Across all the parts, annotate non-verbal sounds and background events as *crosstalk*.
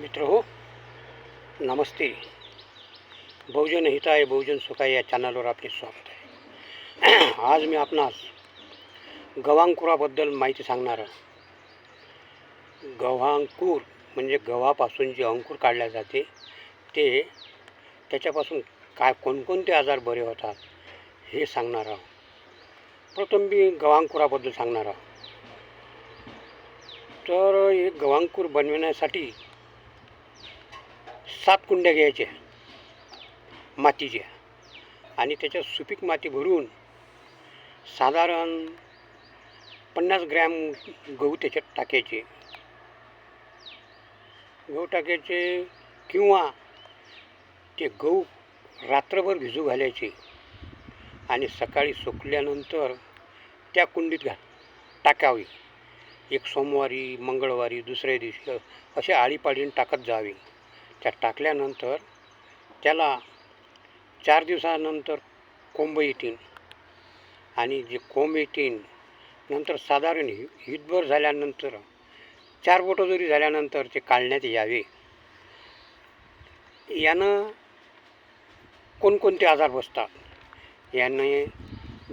मित्र हो नमस्ते. बहुजन हिताय बहुजन सुखाय या चॅनलवर आपले स्वागत आहे. *clears throat* आज मी आपणास गव्हांकुराबद्दल माहिती सांगणार गव्हांकूर म्हणजे गव्हापासून जे अंकुर काढले जाते ते त्याच्यापासून काय कोणकोणते आजार बरे होतात हे सांगणार आहोत. प्रथम मी गव्हांकुराबद्दल सांगणार आहोत. तर हे गव्हांकूर बनविण्यासाठी सात कुंड्या घ्यायच्या मातीच्या आणि त्याच्यात सुपीक माती भरून साधारण पन्नास ग्रॅम गहू त्याच्यात टाकायचे. गहू टाकायचे किंवा ते गहू रात्रभर भिजू घालायचे आणि सकाळी सुकल्यानंतर त्या कुंडीत घा टाकावी. एक सोमवारी मंगळवारी दुसऱ्या दिवशी असे आळीपाळीने टाकत जावे. त्या टाकल्यानंतर त्याला चार दिवसानंतर कोंब येतील. आणि जे कोंब येतील नंतर साधारण हि हितभर झाल्यानंतर चार बोटं जरी झाल्यानंतर ते काढण्यात यावे. यानं कोणकोणते आजार बसतात? याने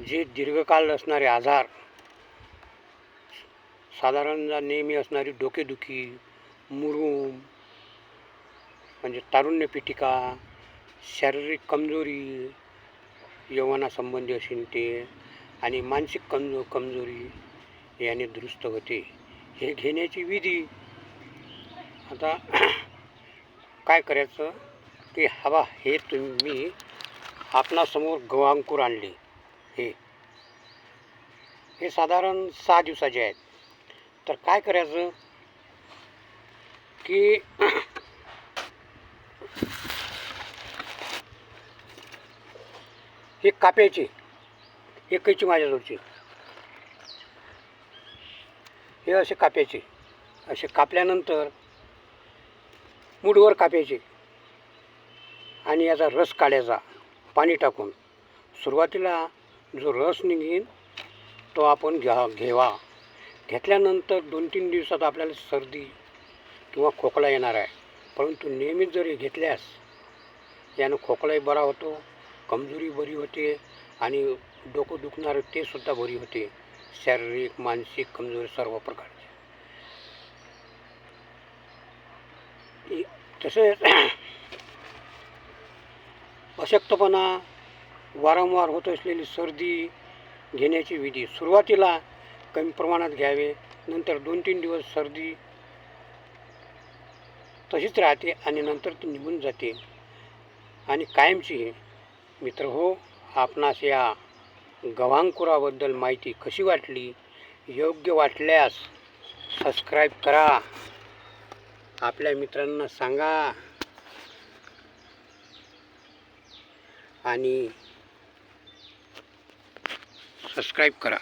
जे दीर्घकाळ असणारे आजार साधारण नेहमी असणारी डोकेदुखी मुरूम म्हणजे तारुण्य पीठिका शारीरिक कमजोरी यवनासंबंधी असेल ते आणि मानसिक कमजो कमजोरी याने दुरुस्त होते. हे घेण्याची विधी. आता *clears throat* काय करायचं? की हवा हे तुम्ही आपणासमोर गव्हांकूर आणले. हे. हे साधारण सहा दिवसाचे आहेत. तर काय करायचं? की *clears throat* हे कापायची हे कैची माझ्याजवळची हे असे कापायचे असे कापल्यानंतर मुठवर कापायचे. आणि याचा रस काढायचा पाणी टाकून. सुरुवातीला जो रस निघेन तो आपण घ्या घेवा. घेतल्यानंतर दोन तीन दिवसात आपल्याला सर्दी किंवा खोकला येणार आहे. परंतु नियमित जरी घेतल्यास यानं खोकलाही बरा होतो कमजोरी बरी होते आणि डोकं दुखणारं ते सुद्धा बरी होते. शारीरिक मानसिक कमजोरी सर्व प्रकारचे. तसेच *clears throat* अशक्तपणा वारंवार होत असलेली सर्दी घेण्याची विधी सुरुवातीला कमी प्रमाणात घ्यावे नंतर दोन तीन दिवस सर्दी तशीच राहते आणि नंतर ती निघून जाते. आणि कायमची मित्र हो आपणास या गव्हांकुराबद्दल माहिती कशी वाटली? योग्य वाटल्यास सबस्क्राईब करा. आपल्या मित्रांना सांगा. आणि सबस्क्राईब करा.